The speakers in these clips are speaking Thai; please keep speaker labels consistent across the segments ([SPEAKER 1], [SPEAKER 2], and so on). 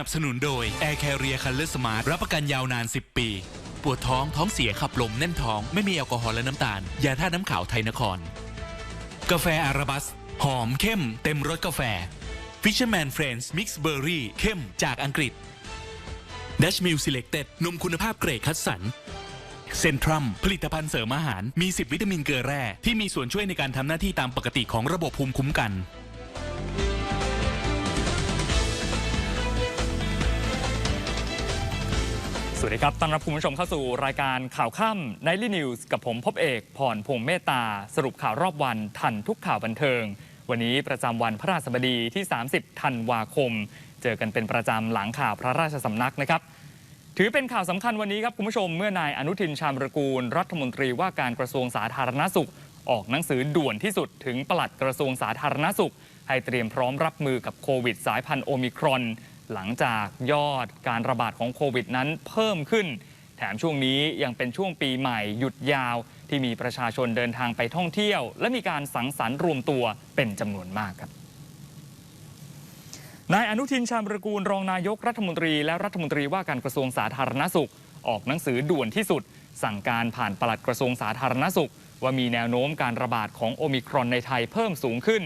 [SPEAKER 1] สนับสนุนโดย Air Carrier Color Smart รับประกันยาวนาน 10 ปี ปวดท้องท้องเสียขับลมแน่นท้องไม่มีแอลกอฮอล์และน้ำตาล ยาท่าตุน้ำขาวไทยนคร กาแฟอาราบัส หอมเข้ม เต็มรสกาแฟ Fisherman Friends Mix Berry เข้มจากอังกฤษ Dash Mill Selected นมคุณภาพเกรดคัดสรรเซนทรัมผลิตภัณฑ์เสริมอาหารมี 10 วิตามินเกลือแร่ที่มีส่วนช่วยในการทำหน้าที่ตามปกติของระบบภูมิคุ้มกัน
[SPEAKER 2] สวัสดีครับ ต้อนรับคุณผู้ชมเข้าสู่รายการข่าวค่ำ Nightly News กับผมพบเอกพรพงษ์เมตตา สรุปข่าวรอบวันทันทุกข่าวบันเทิง วันนี้ประจำวันพระราชบดีที่ 30 ธันวาคม เจอกันเป็นประจำหลังข่าวพระราชสำนักนะครับ ถือเป็นข่าวสำคัญวันนี้ครับคุณผู้ชมเมื่อนายอนุทินชาญวิรกูล รัฐมนตรีว่าการกระทรวงสาธารณสุข ออกหนังสือด่วนที่สุดถึงปลัดกระทรวงสาธารณสุข ให้เตรียมพร้อมรับมือกับโควิดสายพันธุ์โอมิครอน หลังจากยอดการระบาดของโควิดนั้นเพิ่มขึ้น แถมช่วงนี้ยังเป็นช่วงปีใหม่หยุดยาวที่มีประชาชนเดินทางไปท่องเที่ยว และมีการสังสรรค์รวมตัวเป็นจำนวนมากครับนายอนุทินชาญวรกูลรองนายกรัฐมนตรีและรัฐมนตรีว่าการกระทรวงสาธารณสุข ออกหนังสือด่วนที่สุด สั่งการผ่านปลัดกระทรวงสาธารณสุข ว่ามีแนวโน้มการระบาดของโอมิครอนในไทยเพิ่มสูงขึ้น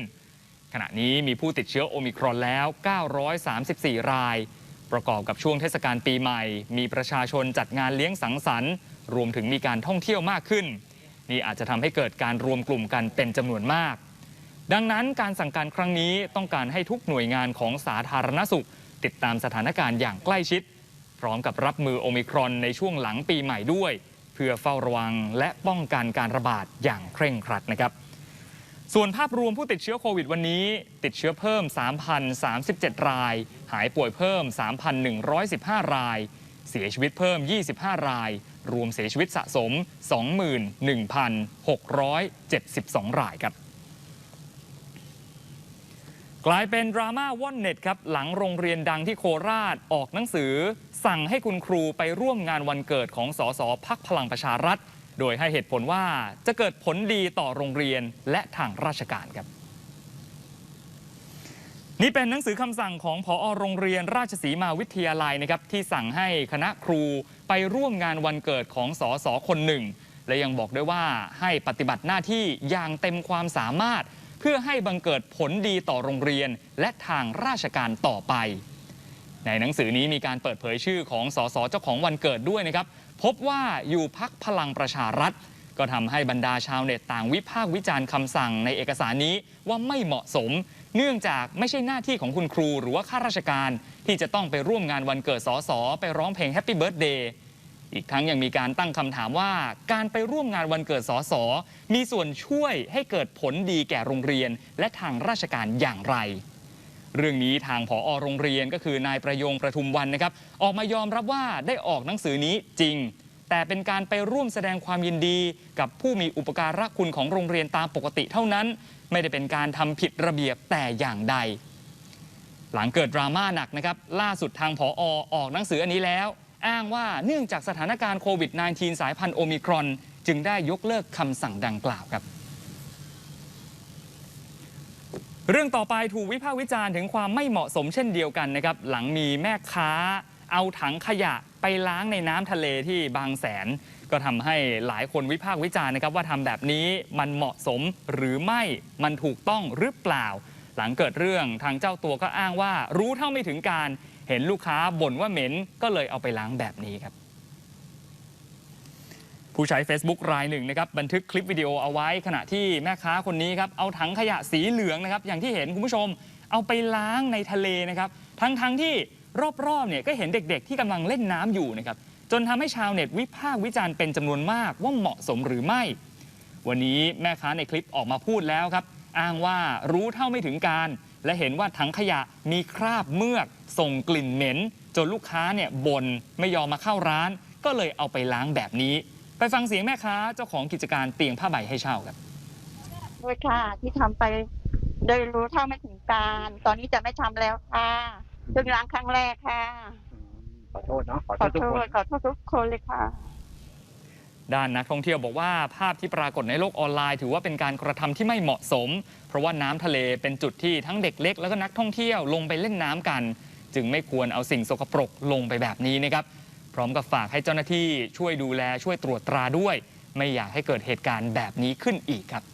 [SPEAKER 2] ขณะนี้มีผู้ติดเชื้อโอมิครอนแล้ว 934 ราย ประกอบกับช่วงเทศกาลปีใหม่ มีประชาชนจัดงานเลี้ยงสังสรรค์ รวมถึงมีการท่องเที่ยวมากขึ้น นี่อาจจะทำให้เกิดการรวมกลุ่มกันเป็นจำนวนมาก ดังนั้นการสั่งการครั้งนี้ต้องการให้ทุกหน่วยงานของสาธารณสุข ติดตามสถานการณ์อย่างใกล้ชิด พร้อมกับรับมือโอมิครอนในช่วงหลังปีใหม่ด้วย เพื่อเฝ้าระวังและป้องกันการระบาดอย่างเคร่งครัดนะครับ ส่วนภาพรวมผู้ติดเชื้อโควิดวันนี้ ติดเชื้อเพิ่ม 3,037 ราย หายป่วยเพิ่ม 3,115 ราย เสียชีวิตเพิ่ม 25 ราย รวมเสียชีวิตสะสม 21,672 รายครับกลายเป็นดราม่าว่อนเน็ตครับ หลังโรงเรียนดังที่โคราชออกหนังสือ สั่งให้คุณครูไปร่วมงานวันเกิดของสสพักพลังประชารัฐ โดยให้เหตุผลว่าจะเกิดผลดีต่อโรงเรียนและทางราชการครับ นี่เป็นหนังสือคำสั่งของผอโรงเรียนราชสีมาวิทยาลัยนะครับที่สั่งให้คณะครูไปร่วมงานวันเกิดของสอสคนหนึ่ง และยังบอกด้วยว่าให้ปฏิบัติหน้าที่อย่างเต็มความสามารถ เพื่อให้บังเกิดผลดีต่อโรงเรียนและทางราชการต่อไปในหนังสือนี้มีการเปิดเผยชื่อของสสเจ้าของวันเกิดด้วยนะครับ พบว่าอยู่พักพลังประชารัฐ ก็ทำให้บรรดาชาวเน็ตต่างวิพากษ์วิจารณ์คำสั่งในเอกสารนี้ว่าไม่เหมาะสม เนื่องจากไม่ใช่หน้าที่ของคุณครูหรือว่าข้าราชการ ที่จะต้องไปร่วมงานวันเกิดสสไปร้องเพลง Happy Birthday อีกทั้งยังมีการตั้งคำถามว่าการไปร่วมงานวันเกิดสสมีส่วนช่วยให้เกิดผลดีแก่โรงเรียน และทางราชการอย่างไร เรื่องนี้ทางผอโรงเรียนก็คือนายประยงประทุมวันนะครับ ออกมายอมรับว่าได้ออกหนังสือนี้จริง แต่เป็นการไปร่วมแสดงความยินดี กับผู้มีอุปการะคุณของโรงเรียนตามปกติเท่านั้น ไม่ได้เป็นการทำผิดระเบียบแต่อย่างใด หลังเกิดดราม่าหนักนะครับ ล่าสุดทางผอออกหนังสืออันนี้แล้ว อ้างว่าเนื่องจากสถานการณ์โควิด -19 สายพันธุ์โอมิครอน จึงได้ยกเลิกคำสั่งดังกล่าวครับ เรื่องต่อไปถูกวิพากษ์วิจารณ์ถึงความไม่เหมาะสมเช่นเดียวกันนะครับ หลังมีแม่ค้าเอาถังขยะไปล้างในน้ำทะเลที่บางแสน ก็ทำให้หลายคนวิพากษ์วิจารณ์นะครับ ว่าทำแบบนี้มันเหมาะสมหรือไม่มันถูกต้องหรือเปล่า หลังเกิดเรื่องทางเจ้าตัวก็อ้างว่า รู้เท่าไม่ถึงการ เห็นลูกค้าบ่นว่าเหม็นก็เลยเอาไปล้างแบบนี้ครับ ผู้ใช้ Facebook รายหนึ่งนะครับบันทึกคลิปวิดีโอเอาไว้ ขณะที่แม่ค้าคนนี้ครับเอาถังขยะสีเหลืองนะครับอย่างที่เห็นคุณผู้ชมเอาไปล้างในทะเลนะครับทั้งๆทที่รอบๆเนี่ยก็เห็นเด็กๆ ที่กำลังเล่นน้ำอยู่นะครับจนทำให้ชาวเน็ตวิพากษ์วิจารณ์เป็นจำนวนมากว่าเหมาะสมหรือไม่ วันนี้แม่ค้าในคลิปออกมาพูดแล้วครับ อ้างว่ารู้เท่าไม่ถึงการ และเห็นว่าถังขยะมีคราบเมือก ส่งกลิ่นเหม็น จนลูกค้าเนี่ยบ่นไม่ยอมมาเข้าร้าน ก็เลยเอาไปล้างแบบนี้ ไปฟังเสียงแม่ค้าเจ้าของกิจการเตียงผ้าใบให้เช่าครับ
[SPEAKER 3] ด้วยค่ะ ที่ทำไปโดยรู้เท่าไม่ถึงการ ตอนนี้จะไม่ทำแล้วค่ะเพิ่งล้างครั้งแรกค่ะ
[SPEAKER 4] ขอโทษเนาะขอ
[SPEAKER 3] ข
[SPEAKER 4] โท
[SPEAKER 3] อ
[SPEAKER 4] ษทุก
[SPEAKER 3] โท
[SPEAKER 4] ค
[SPEAKER 3] ษ
[SPEAKER 4] น
[SPEAKER 3] ขอโทษทุกคนเลยค่ะ
[SPEAKER 2] ด้านนักท่องเที่ยวบอกว่าภาพที่ปรากฏในโลกออนไลน์ ถือว่าเป็นการกระทำที่ไม่เหมาะสม เพราะว่าน้ำทะเลเป็นจุดที่ทั้งเด็กเล็ก แล้วก็นักท่องเที่ยวลงไปเล่นน้ำกัน จึงไม่ควรเอาสิ่งสกปรกลงไปแบบนี้นะครับ พร้อมกับฝากให้เจ้าหน้าที่ช่วยดูแลช่วยตรวจตราด้วย ไม่อยากให้เกิดเหตุการณ์แบบนี้ขึ้นอีกครับ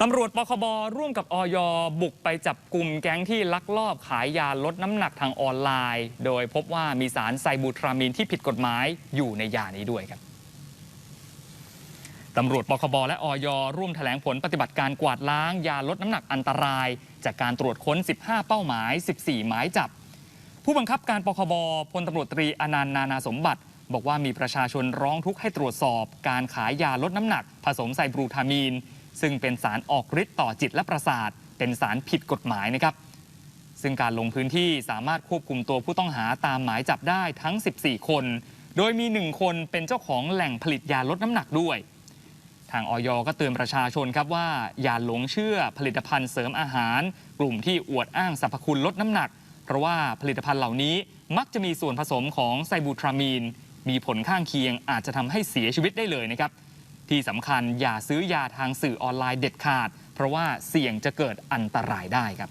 [SPEAKER 2] ตำรวจปคบร่วมกับอย บุกไปจับกลุ่มแก๊งที่ลักลอบขายยาลดน้ำหนักทางออนไลน์ โดยพบว่ามีสารไซบูทรามีนที่ผิดกฎหมายอยู่ในยานี้ด้วยครับตำรวจปคบและอย ร่วมแถลงผลปฏิบัติการกวาดล้างยาลดน้ำหนักอันตราย จากการตรวจค้น 15 เป้าหมาย 14 หมายจับ ผู้บังคับการปคบพลตำรวจตรีอนันต์นานาสมบัติ บอกว่ามีประชาชนร้องทุกข์ให้ตรวจสอบ การขายยาลดน้ำหนัก ผสมไซบรูทามีน ซึ่งเป็นสารออกฤทธิ์ต่อจิตและประสาท เป็นสารผิดกฎหมายนะครับ ซึ่งการลงพื้นที่สามารถควบคุมตัวผู้ต้องหาตามหมายจับได้ทั้ง 14 คน โดยมี 1 คนเป็นเจ้าของแหล่งผลิตยาลดน้ำหนักด้วย ทางออยก็เตือนประชาชนครับว่าอย่าหลงเชื่อผลิตภัณฑ์เสริมอาหาร กลุ่มที่อวดอ้างสรรพคุณลดน้ำหนัก เพราะว่าผลิตภัณฑ์เหล่านี้มักจะมีส่วนผสมของไซบูทรามีน มีผลข้างเคียงอาจจะทำให้เสียชีวิตได้เลยนะครับ ที่สำคัญอย่าซื้อยาทางสื่อออนไลน์เด็ดขาด เพราะว่าเสี่ยงจะเกิดอันตรายได้ครับ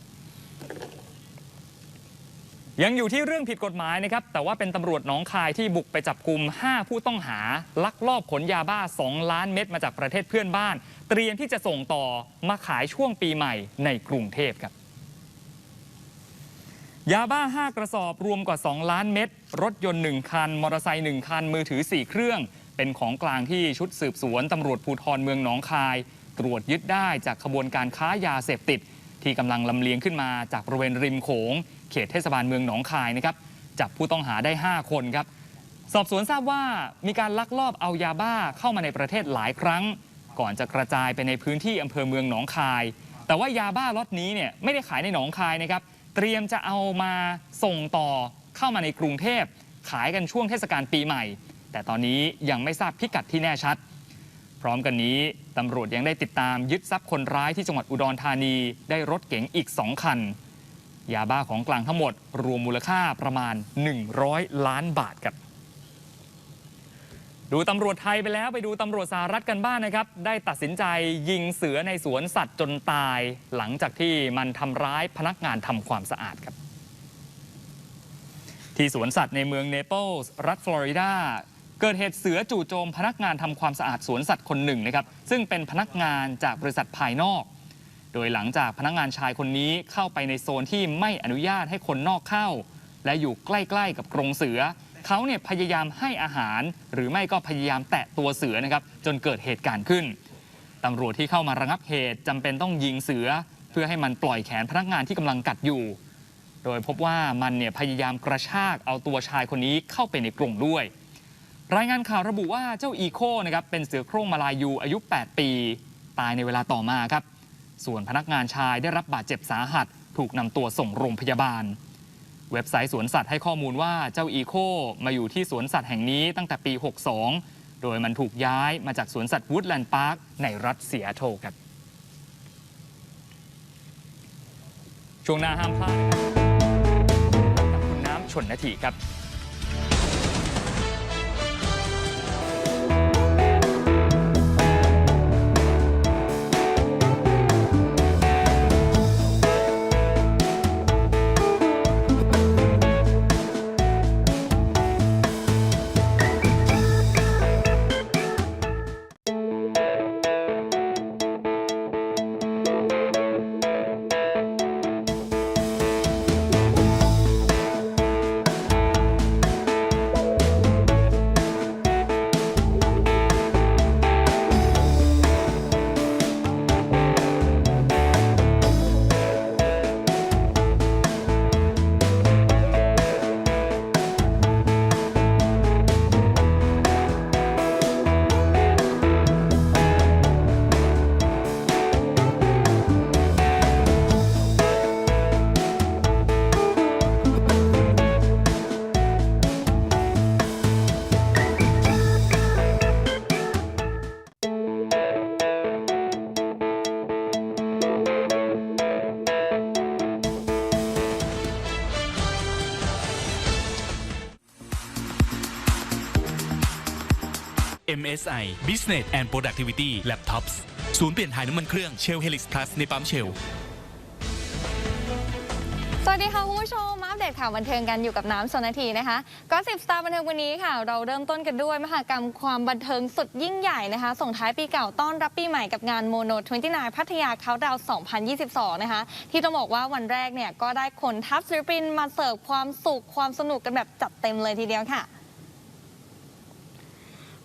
[SPEAKER 2] ยังอยู่ที่เรื่องผิดกฎหมายนะครับ แต่ว่าเป็นตำรวจหนองคายที่บุกไปจับกลุ่ม 5 ผู้ต้องหา ลักลอบขนยาบ้า 2 ล้านเม็ดมาจากประเทศเพื่อนบ้าน เตรียมที่จะส่งต่อมาขายช่วงปีใหม่ในกรุงเทพครับ ยาบ้า 5 กระสอบรวมกว่า 2 ล้านเม็ดรถยนต์ 1 คัน มอเตอร์ไซค์1คัน มือถือ 4 เครื่อง เป็นของกลางที่ชุดสืบสวนตำรวจภูธรเมืองหนองคาย ตรวจยึดได้จากขบวนการค้ายาเสพติด ที่กำลังลำเลียงขึ้นมาจากบริเวณริมโขง เขตเทศบาลเมืองหนองคายนะครับจับผู้ต้องหาได้ 5 คนครับ สอบสวนทราบว่ามีการลักลอบเอายาบ้าเข้ามาในประเทศหลายครั้ง ก่อนจะกระจายไปในพื้นที่อำเภอเมืองหนองคาย แต่ว่ายาบ้าล็อตนี้เนี่ยไม่ได้ขายในหนองคายนะครับ เตรียมจะเอามาส่งต่อเข้ามาในกรุงเทพ ขายกันช่วงเทศกาลปีใหม่ แต่ตอนนี้ยังไม่ทราบพิกัดที่แน่ชัด พร้อมกันนี้ตำรวจยังได้ติดตามยึดทรัพย์คนร้ายที่จังหวัดอุดรธานีได้รถเก๋งอีก 2 คัน ยาบ้าของกลางทั้งหมด รวมมูลค่าประมาณ 100 ล้านบาทครับ ดูตำรวจไทยไปแล้วไปดูตำรวจสหรัฐกันบ้างนนะครับ ได้ตัดสินใจยิงเสือในสวนสัตว์จนตาย หลังจากที่มันทำร้ายพนักงานทำความสะอาดครับ ที่สวนสัตว์ในเมืองเนเปิลส์รัฐฟลอริดาเกิดเหตุเสือจู่โจมพนักงานทำความสะอาดสวนสัตว์คนหนึ่งนะครับ ซึ่งเป็นพนักงานจากบริษัทภายนอก โดยหลังจากพนักงานชายคนนี้เข้าไปในโซนที่ไม่อนุญาตให้คนนอกเข้า และอยู่ใกล้ๆกับกรงเสือ เขาเนี่ยพยายามให้อาหาร หรือไม่ก็พยายามแตะตัวเสือนะครับจนเกิดเหตุการณ์ขึ้นตำรวจที่เข้ามาระงับเหตุจำเป็นต้องยิงเสือ เพื่อให้มันปล่อยแขนพนักงานที่กำลังกัดอยู่ โดยพบว่ามันเนี่ยพยายามกระชากเอาตัวชายคนนี้เข้าไปในกรงด้วย รายงานข่าวระบุว่าเจ้าอีโคนะครับเป็นเสือโคร่งมาลายูอายุ 8 ปี ตายในเวลาต่อมาครับ ส่วนพนักงานชายได้รับบาดเจ็บสาหัส ถูกนำตัวส่งโรงพยาบาล เว็บไซต์สวนสัตว์ให้ข้อมูลว่าเจ้าอีโคมาอยู่ที่สวนสัตว์แห่งนี้ตั้งแต่ปี 62 โดยมันถูกย้ายมาจากสวนสัตว์วูดแลนด์พาร์คในรัฐเซียโทครับ ช่วงหน้าห้ามพลาดกับคุณน้ำชนนาทีครับ
[SPEAKER 1] MSI Business and Productivity Laptops ศูนย์เปลี่ยนถ่ายน้ำมันเครื่อง Shell Helix Plus ในปั๊ม Shell
[SPEAKER 5] สวัสดีค่ะคุณผู้ชมมาอัปเดตข่าวบันเทิงกันอยู่กับน้ำสนนาทีนะคะ ก็สิบสตาร์บันเทิงวันนี้ค่ะ เราเริ่มต้นกันด้วยมหากรรมความบันเทิงสุดยิ่งใหญ่นะคะ ส่งท้ายปีเก่าต้อนรับปีใหม่กับงานโมโน29พัทยาเขาดาว 2022 นะคะ ที่ต้องบอกว่าวันแรกเนี่ยก็ได้คนทัพศิลปินมาเสิร์ฟความสุขความสนุกกันแบบจัดเต็มเลยทีเดียวค่ะ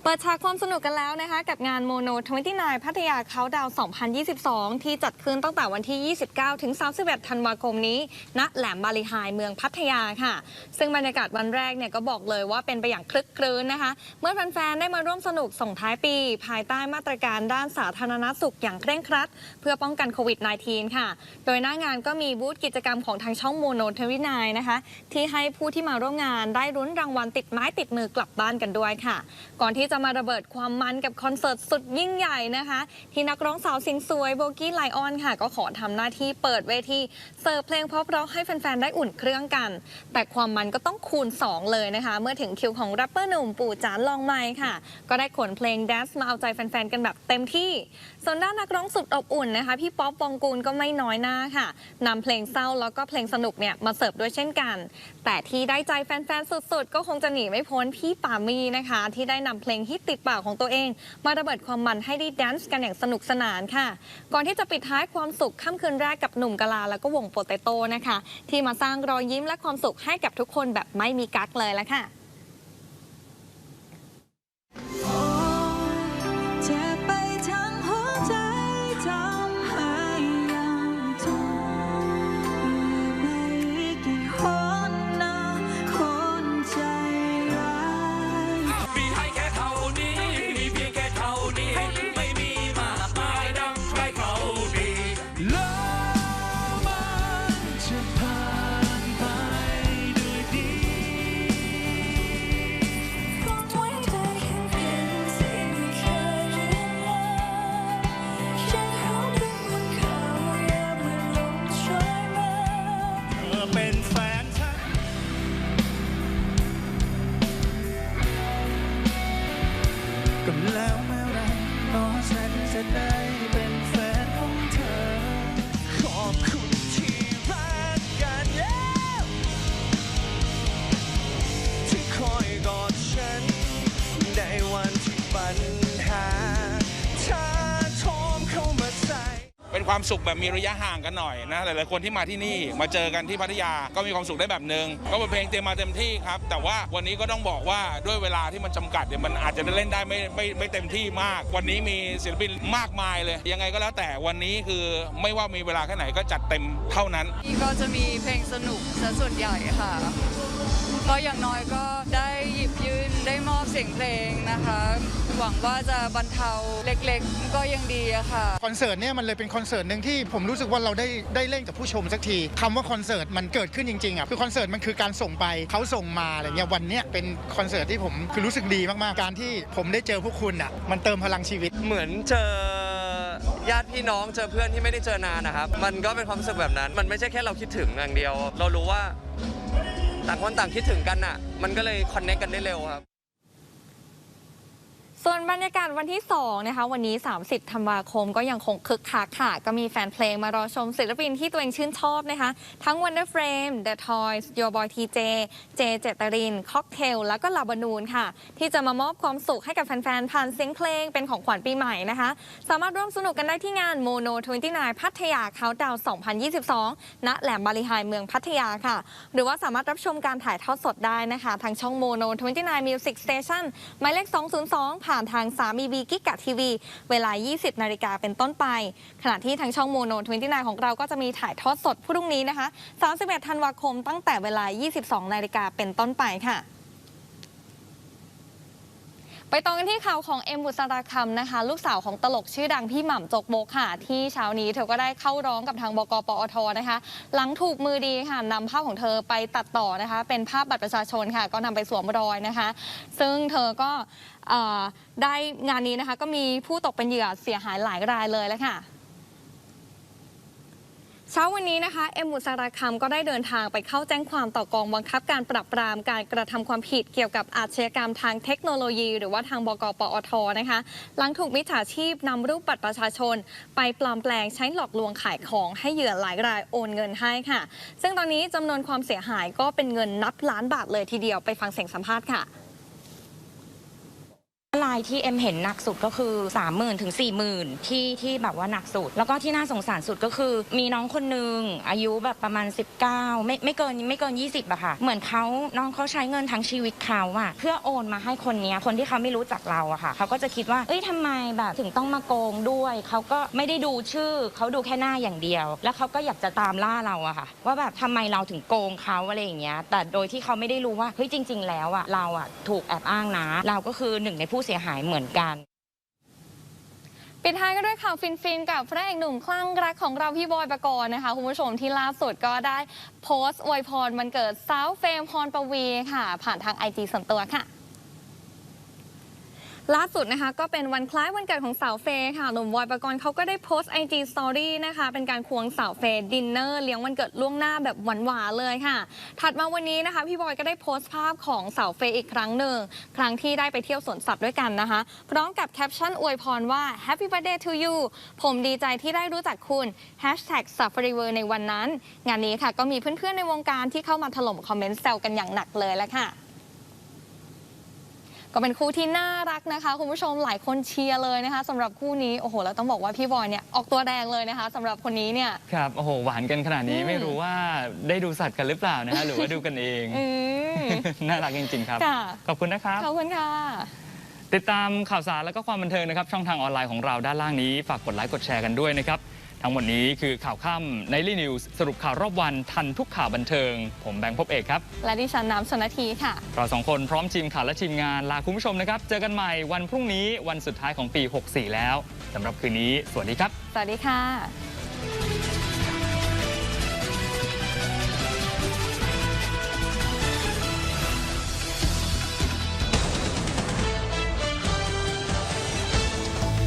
[SPEAKER 5] เปิดฉากความสนุกกันแล้วนะคะกับงานโมโน29พัทยาเขาดาว 2022 ที่จัดขึ้นตั้งแต่วันที่ 29 ถึง 31 ธันวาคมนี้ ณ แหลมบาลีไฮเมืองพัทยาค่ะ ซึ่งบรรยากาศวันแรกเนี่ยก็บอกเลยว่าเป็นไปอย่างคลึกครื้นนะคะ เมื่อแฟนๆ ได้มาร่วมสนุกส่งท้ายปี ภายใต้มาตรการด้านสาธารณสุขอย่างเคร่งครัด เพื่อป้องกันโควิด -19 ค่ะ โดยหน้างานก็มีบูธกิจกรรมของทางช่องโมโนทวินายนะคะที่ให้ผู้ที่มาร่วมงานได้รุ้นรางวัลติดไม้ติดมือกลับบ้านกันด้วยค่ะ ก่อนที่จะจะมาระเบิดความมันกับคอนเสิร์ตสุดยิ่งใหญ่นะคะ ที่นักร้องสาวเสียงสวยโบกี้ไลออนค่ะ ก็ขอทำหน้าที่เปิดเวทีเสิร์ฟเพลงเพราะๆให้แฟนๆ ได้อุ่นเครื่องกัน แต่ความมันก็ต้องคูณ 2 เลยนะคะ เมื่อถึงคิวของแรปเปอร์หนุ่มปู่จานลองไมค์ค่ะ ก็ได้ขนเพลงแดนซ์มาเอาใจแฟนๆ กันแบบเต็มที่ ส่วนด้านนักร้องสุดอบอุ่นนะคะพี่ป๊อปปองกูลก็ไม่น้อยหน้าค่ะนำเพลงเศร้าแล้วก็เพลงสนุกเนี่ยมาเสิร์ฟด้วยเช่นกัน แต่ที่ได้ใจแฟนๆ สุดๆ ก็คงจะหนีไม่พ้นพี่ปามีนะคะ ที่ได้นำเพลงฮิตติดปากของตัวเอง มาระเบิดความมันให้ได้แดนซ์กันอย่างสนุกสนานค่ะ ก่อนที่จะปิดท้ายความสุขค่ำคืนแรกกับหนุ่มกะลาแล้วก็วงโปเตโต้นะคะ ที่มาสร้างรอยยิ้มและความสุขให้กับทุกคนแบบไม่มีกั๊กเลยละค่ะ
[SPEAKER 6] เป็นค
[SPEAKER 1] วา
[SPEAKER 6] มสุ
[SPEAKER 7] ขแบบมีระยะห่างกันหน่อยนะหลายๆคนที่มาที่นี่มาเจอกันที่พัทยาก็มีความสุขได้แบบหนึ่งก็เป็นเพลงเตรียมมาเต็มที่ครับ แต่ว่าวันนี้ก็ต้องบอกว่าด้วยเวลาที่มันจำกัดเนี่ยมันอาจจะเล่นได้ไม่ไม่ไม่เต็มที่มาก วันนี้มีศิลปินมากมายเลย ยังไงก็แล้วแต่วันนี้คือไม่ว่ามีเวลาแค่ไหนก็จัดเต็มเท่านั้น
[SPEAKER 8] นี่ก็จะมีเพลงสนุกซะส่วนใหญ่ค่ะ ก็อย่างน้อยก็ได้ สียงเพลงนะคะ หวังว่าจะบรรเทาเล็กๆ ก็ยังดีอะค่ะ
[SPEAKER 9] คอนเสิร์ตเนี่ยมันเลยเป็นคอนเสิร์ตหนึ่งที่ผมรู้สึกว่าเราได้ได้เล่นกับผู้ชมสักทีคำว่าคอนเสิร์ตมันเกิดขึ้นจริงๆอะคือคอนเสิร์ตมันคือการส่งไปเขาส่งมาอะไรเงี้ยวันเนี้ยเป็นคอนเสิร์ตที่ผมคือรู้สึกดีมากๆการที่ผมได้เจอพวกคุณอะมันเติมพลังชีวิต
[SPEAKER 10] เหมือนเจอญาติพี่น้องเจอเพื่อนที่ไม่ได้เจอนานนะครับ มันก็เป็นความรู้สึกแบบนั้น มันไม่ใช่แค่เราคิดถึงอย่างเดียว เรารู้ว่าต่างคนต่างคิดถึงกันอะ มันก็เลยคอนเนคกันได้เร็วครับ
[SPEAKER 5] ส่วนบรรยากาศวันที่2นะคะวันนี้ 30ธันวาคมก็ยังคงคึกคักค่ะ ก็มีแฟนเพลงมารอชมศิลปินที่ตัวเองชื่นชอบนะคะ ทั้ง Wonder Frame The Toys Your Boy TJ เจเจตรินค็อกเทลแล้วก็ลาบานูนค่ะ ที่จะมามอบความสุขให้กับแฟนๆ ผ่านเสียงเพลงเป็นของขวัญปีใหม่นะคะ สามารถร่วมสนุกกันได้ที่งาน Mono 29 พัทยาเขาดาว2022 ณ แหลมบาลีไฮเมืองพัทยาค่ะ หรือว่าสามารถรับชมการถ่ายทอดสดได้นะคะ ทางช่อง Mono 29 Music Station หมายเลข 202ผ่านทางสามีบีกิกะทีวี เวลา 20 นาฬิกาเป็นต้นไป ขณะที่ทางช่องโมโน29ของเราก็จะมีถ่ายทอดสดพรุ่งนี้นะคะ 31 ธันวาคมตั้งแต่เวลา 22 นาฬิกาเป็นต้นไปค่ะ ไปต่อกันที่ข่าวของเอ็มบุษราคำนะคะ ลูกสาวของตลกชื่อดังพี่หม่ำจกโบกค่ะ ที่เช้านี้เธอก็ได้เข้าร้องกับทางบกปอทนะคะ หลังถูกมือดีค่ะนำภาพของเธอไปตัดต่อนะคะ เป็นภาพบัตรประชาชนค่ะ ก็นำไปสวมรอยนะคะ ซึ่งเธอก็ได้งานนี้นะคะ ก็มีผู้ตกเป็นเหยื่อเสียหายหลายรายเลยแล้วค่ะ เช้าวันนี้นะคะเอ็มบุษราคำก็ได้เดินทางไปเข้าแจ้งความต่อกองบังคับการปราบปรามการกระทำความผิดเกี่ยวกับอาชญากรรมทางเทคโนโลยี หรือว่าทางบกปอทนะคะหลังถูกมิจฉาชีพนำรูปบัตรประชาชน ไปปลอมแปลงใช้หลอกลวงขายของให้เหยื่อหลายรายโอนเงินให้ค่ะ ซึ่งตอนนี้จำนวนความเสียหายก็เป็นเงินนับล้านบาทเลยทีเดียวไปฟังเสียงสัมภาษณ์ค่ะ
[SPEAKER 11] ลายที่เอ็มเห็นหนักสุดก็คือ 3 0,000ถึง40,000ที่ที่แบบว่าหนักสุด แล้วก็ที่น่าสงสารสุดก็คือ มีน้องคนหนึ่งอายุแบบประมาณ 19 ไม่ไม่เกินไม่เกิน 20อะค่ะ เหมือนเขาน้องเขาใช้เงินทั้งชีวิตเขาอะเพื่อโอนมาให้คนนี้คนที่เขาไม่รู้จักเราอะค่ะเขาก็จะคิดว่าเอ้ยทำไมแบบถึงต้องมาโกงด้วยเขาก็ไม่ได้ดูชื่อเขาดูแค่หน้าอย่างเดียว แล้วเขาก็อยากจะตามล่าเราอะค่ะ ว่าแบบทำไมเราถึงโกงเขาอะไรอย่างเงี้ยแต่โดยที่เขาไม่ได้รู้ว่าเฮ้ยจริง ๆ แล้วอะเราอะถูกแอบอ้างนะเราก็คือหนึ่งในผู้เสียหายเหมือนกัน
[SPEAKER 5] ปิดท้ายกันด้วยข่าวฟินๆ กับพระเอกหนุ่มคลั่งรักของเราพี่บอยปกรณ์นะคะ คุณผู้ชมที่ล่าสุดก็ได้โพสต์อวยพรวันเกิดสาวเฟรมพรประวีค่ะ ผ่านทางไอจีส่วนตัวค่ะ ล่าสุดนะคะก็เป็นวันคล้ายวันเกิดของสาวเฟย์ค่ะหนุ่มบอยปกรณ์เขาก็ได้โพสต์ไอจีสตอรี่นะคะ เป็นการควงสาวเฟย์ดินเนอร์เลี้ยงวันเกิดล่วงหน้าแบบหวานๆเลยค่ะ ถัดมาวันนี้นะคะ พี่บอยก็ได้โพสต์ภาพของสาวเฟย์อีกครั้งหนึ่ง ครั้งที่ได้ไปเที่ยวสวนสัตว์ด้วยกันนะคะ พร้อมกับแคปชั่นอวยพรว่า Happy Birthday to you ผมดีใจที่ได้รู้จักคุณ Hashtag Safari World ในวันนั้น งานนี้ค่ะก็มีเพื่อนๆในวงการที่เข้ามาถล่มคอมเมนต์แซวกันอย่างหนักเลยแล้วค่ะ ก็เป็นคู่ที่น่ารักนะคะ คุณผู้ชมหลายคนเชียร์เลยนะคะสำหรับคู่นี้โอ้โหแล้วต้องบอกว่าพี่บอยเนี่ยออกตัวแดงเลยนะคะสำหรับคนนี้เนี่ย
[SPEAKER 2] ครับโอ้โหหวานกันขนาดนี้
[SPEAKER 5] อืม
[SPEAKER 2] ไม่รู้ว่าได้ดูสัตว์กันหรือเปล่านะฮะหรือว่าดูกันเอง
[SPEAKER 5] อืม
[SPEAKER 2] น่ารักจริงๆครับ
[SPEAKER 5] ค่ะ
[SPEAKER 2] ขอบคุณนะครับ
[SPEAKER 5] ขอบคุณค่ะ
[SPEAKER 2] ติดตามข่าวสารและก็ความบันเทิงนะครับ ช่องทางออนไลน์ของเราด้านล่างนี้ ฝากกดไลค์กดแชร์กันด้วยนะครับ ทั้งหมดนี้คือข่าวค่ำในลี่นิวส์สรุปข่าวรอบวันทันทุกข่าวบันเทิง ผมแบงค์พบเอกครับ
[SPEAKER 5] และดิฉันน้ำชนทีค่ะ
[SPEAKER 2] เราสองคนพร้อมทีมข่าวและทีมงานลาคุณผู้ชมนะครับ เจอกันใหม่วันพรุ่งนี้วันสุดท้ายของปี 64 แล้วสำหรับคืนนี้ สวัสดีครับ
[SPEAKER 5] สวัสดีค่ะ